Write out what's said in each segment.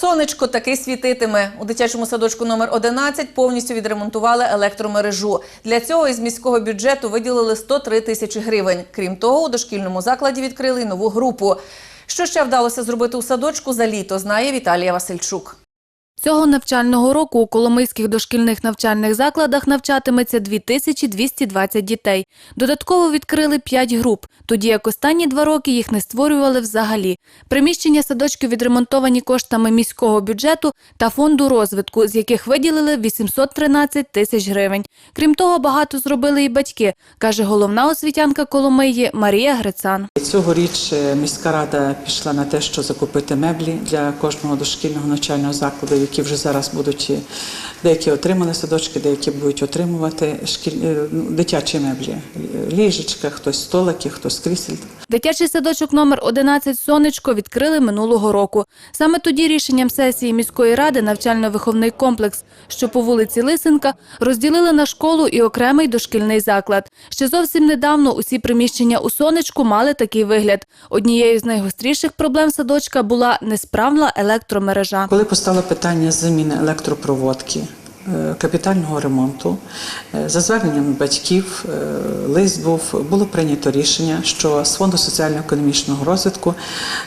Сонечко таки світитиме. У дитячому садочку номер 11 повністю відремонтували електромережу. Для цього із міського бюджету виділили 103 тисячі гривень. Крім того, у дошкільному закладі відкрили нову групу. Що ще вдалося зробити у садочку за літо, знає Віталія Васильчук. Цього навчального року у Коломийських дошкільних навчальних закладах навчатиметься 2220 дітей. Додатково відкрили 5 груп, тоді як останні два роки їх не створювали взагалі. Приміщення садочків відремонтовані коштами міського бюджету та фонду розвитку, з яких виділили 813 тисяч гривень. Крім того, багато зробили і батьки, каже головна освітянка Коломиї Марія Грицан. Цьогоріч е, міська рада пішла на те, що закупити меблі для кожного дошкільного навчального закладу, які вже зараз будуть е, деякі отримали садочки, деякі будуть отримувати шкіль... е, ну, дитячі меблі, ліжечка, хтось столики, хтось крісель. Дитячий садочок номер 11 «Сонечко» відкрили минулого року. Саме тоді рішенням сесії міської ради навчально-виховний комплекс, що по вулиці Лисенка, розділили на школу і окремий дошкільний заклад. Ще зовсім недавно усі приміщення у «Сонечку» мали такий вигляд. Однією з найгостріших проблем садочка була несправна електромережа. Коли постало питання заміни електропроводки, е, капітального ремонту, е, за зверненням батьків, е, лист був, було прийнято рішення, що з Фонду соціально-економічного розвитку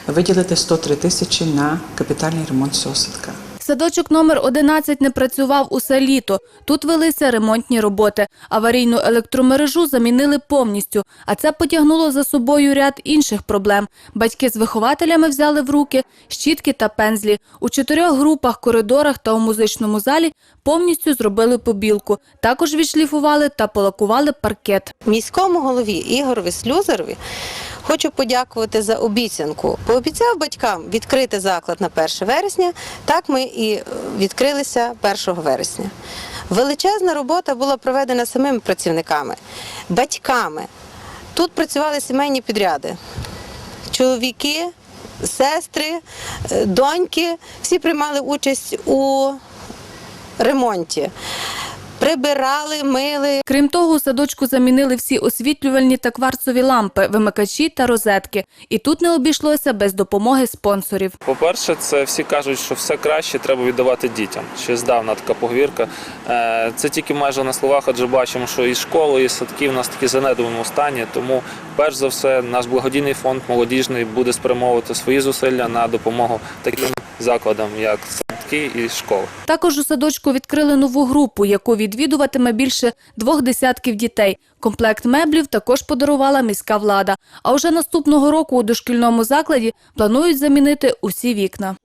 виділити 103 тисячі на капітальний ремонт цього садка. Садочок номер 11 не працював усе літо. Тут велися ремонтні роботи. Аварійну електромережу замінили повністю, а це потягнуло за собою ряд інших проблем. Батьки з вихователями взяли в руки щітки та пензлі. У чотирьох групах, коридорах та у музичному залі повністю зробили побілку. Також відшліфували та полакували паркет. міському голові Ігорові Слюзерові хочу подякувати за обіцянку. Пообіцяв батькам відкрити заклад на 1 вересня. Так ми і е, відкрилися 1 вересня. Величезна робота була проведена самими працівниками, батьками. Тут працювали сімейні підряди. Чоловіки, сестри, е, доньки всі приймали участь у ремонті. Прибирали, мили, Крім того, у садочку замінили всі освітлювальні та кварцові лампи, вимикачі та розетки. І тут не обійшлося без допомоги спонсорів. По-перше, це всі кажуть, що все краще треба віддавати дітям. Ще здавна така поговірка. Е, Це тільки майже на словах, адже бачимо, що і школи, і садки в нас такі занедбаному стані. Тому, перш за все, наш благодійний фонд молодіжний буде спрямовувати свої зусилля на допомогу таким закладам, як садки і школи. Також у садочку відкрили нову групу, яку відвідуватиме більше двох десятків дітей. Комплект меблів також подарувала міська влада. А вже наступного року у дошкільному закладі планують замінити усі вікна.